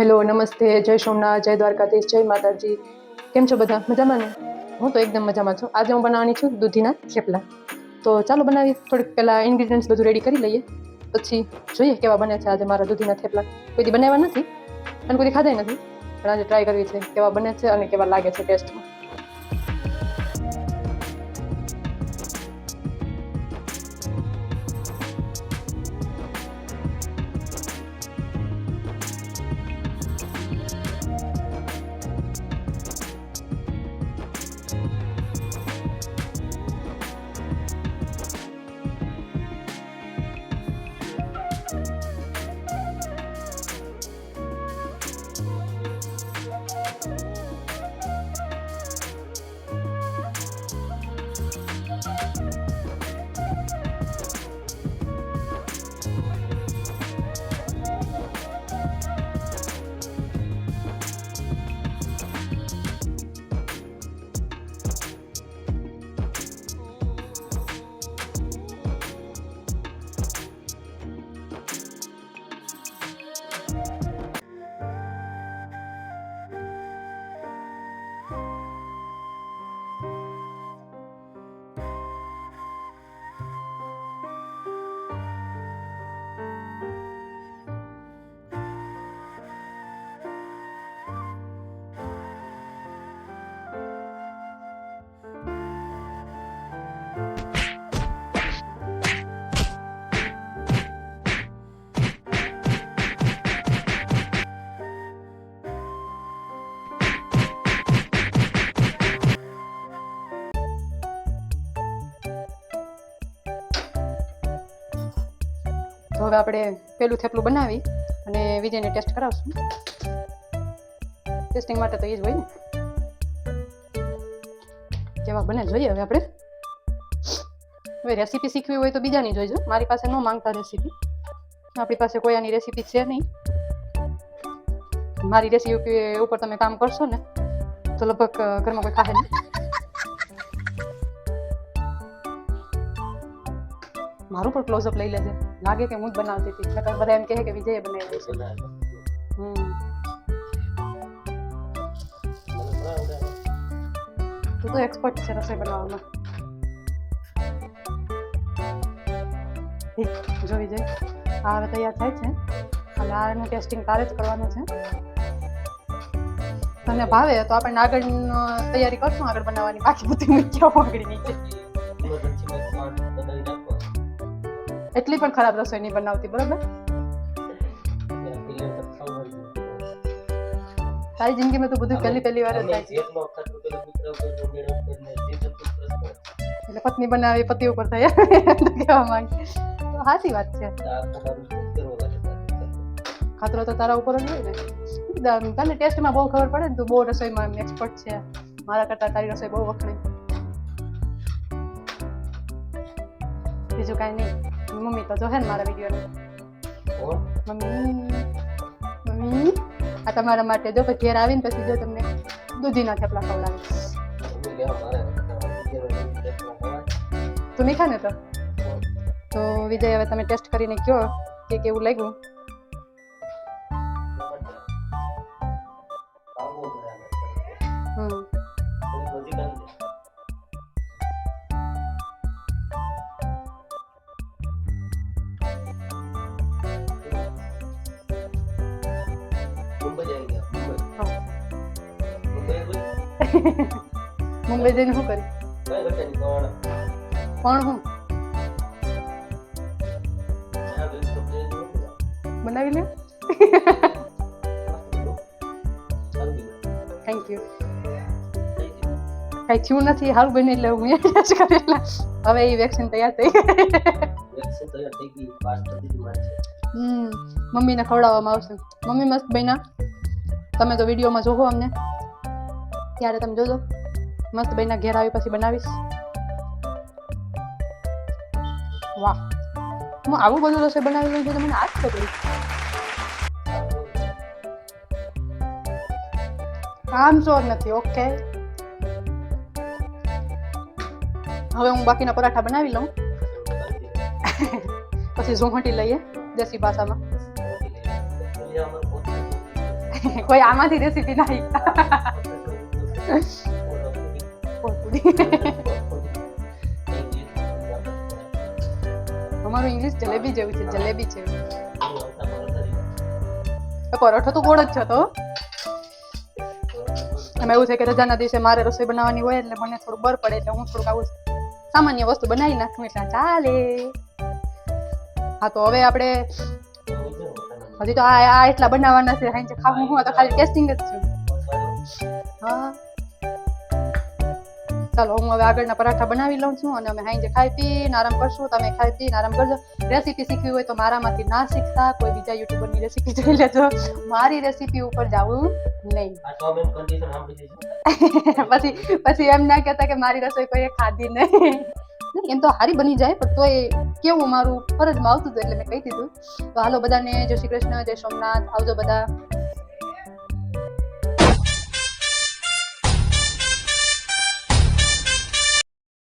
Hello, નમસ્તે, જય સોમનાથ, જય દ્વારકાધીશ, જય માતાજી. કેમ છો બધા? મજામાં ને? હું તો એકદમ મજામાં છું. આજે હું બનાવવાની છું દૂધીના થેપલા. તો ચાલો બનાવીએ. થોડીક પહેલાં ઇન્ગ્રીડિયન્ટ્સ બધું રેડી કરી લઈએ. પછી જોઈએ કેવા બને છે આજે મારા દૂધીના થેપલા. કોઈ દી બનાવ્યા નથી અને કોઈ ખાધા નથી. પણ આજે ટ્રાય કરવી છે કેવા બને છે અને કેવા લાગે છે ટેસ્ટમાં તો હવે આપણે પેલું થેપલું બનાવી અને વિજયને ટેસ્ટ કરાવશું. ટેસ્ટિંગ માટે તો એ જ હોય ને. કેવા બને જોઈએ હવે આપણે. હવે રેસીપી શીખવી હોય તો બીજાની જોઈજો. મારી પાસે ન માંગતા રેસીપી આપણી પાસે કોઈ આની રેસીપી છે નહીં. મારી રેસીપી ઉપર તમે કામ કરશો ને, તો લગભગ ઘરમાં કોઈ ખાહે નહીં. મારું પણ ક્લોઝઅપ લઈ લેજે. લાગે કે હું જ બનાવતી હતી. નકર બધા એમ કહે કે વિજયે બનાવી છે હમ. તું તો એક્સપર્ટ છે રસોઈ બનાવવામાં. જો વિજય આ હવે તૈયાર થાય છે. અને આનું ટેસ્ટિંગ તારે જ કરવાનું છે. તને ભાવે તો આપણને આગળ તૈયારી કરશું આગળ બનાવવાની. બાકી બધી મૂક્યા આગળ નીચે. એટલી પણ ખરાબ રસોઈ નહીં બનાવતી બરોબર? તારી જિંદગીમાં તો બધું પહેલી પહેલી વાર જ થાય છે. એટલે પત્ની બનાવી પતિ ઉપર થાય તો કહેવા માંગે. તો સાચી વાત છે. ખાતરો તો તારા ઉપર જ હોય ને. દ- તને ટેસ્ટમાં બહુ ખબર પડે ને તું બહુ રસોઈમાં એક્સપર્ટ છે. મારા કરતાં તારી રસોઈ બહુ વખણી. બીજું કાંઈ નહીં. મમ્મી તો જોહે ને મારા વીડિયો મમ્મી મમ્મી આ તમારા માટે જો પછી ઘેર આવીને પછી જો તમને દૂધીના થેપલા ખવડાવીશ તું નહીં ખા ને તો તો વિજય હવે તમે ટેસ્ટ કરીને કયો કે કેવું લાગ્યું મુંબઈ જઈને શું કરી કોણ હું? બનાવી લે. થેન્ક યુ કઈ થયું નથી હાલ બની એટલે હું ટેસ્ટ કરેલા હવે એ વેક્સિન તૈયાર થઈ હમ, મમ્મીને ખવડાવવામાં આવશે. મમ્મી મસ્ત બન્યા. તમે તો વિડીયોમાં જોવો અમને. ત્યારે તમે જોજો. મસ્ત બેના ઘેર આવી પછી બનાવીશ. વાહ. હું આવું બધું રસોઈ બનાવી લઉં છું તો મને આજ પકડી આમ ચોર નથી ઓકે. હવે હું બાકીના પરાઠા બનાવી લઉં. પછી ઝૂંહટી લઈએ દેશી ભાષામાં. કોઈ આમાંથી રેસીપી ના અમારું ઇંગ્લિશ જલેબી જેવું છે, જલેબી છે પરોઠો તો ગોળ જ છે તો. એમાં એવું છે કે રજાના દિવસે મારે રસોઈ બનાવવાની હોય એટલે મને થોડું બર પડે એટલે હું થોડુંક આવું સામાન્ય વસ્તુ બનાવી નાખું એટલે ચાલે. હા, તો હવે આપણે હજી તો આ એટલા બનાવવાના છે ખાવું હું તો ખાલી ટેસ્ટિંગ જ છું. હા. ચાલો હું હવે આગળના પરાઠા બનાવી લઉં છું અને અમે હાઈ ખાઈ પીને આરામ કરશું તમે ખાઈ પીને આરામ કરજો. રેસીપી શીખવી હોય તો મારામાંથી ના શીખતા કોઈ બીજા યુટ્યુબરની રેસીપી જોઈ લેજો. મારી રેસીપી ઉપર જવું નહીં. પછી પછી એમ ના કહેતા કે મારી રસોઈ કોઈએ ખાધી નહીં. નહીં, એમ તો હારી બની જાય પણ તોય કેવું મારું ફરજમાં આવતું હતું એટલે મેં કહી દીધું. તો હાલો બધાને જય શ્રી કૃષ્ણ જય સોમનાથ આવજો બધા.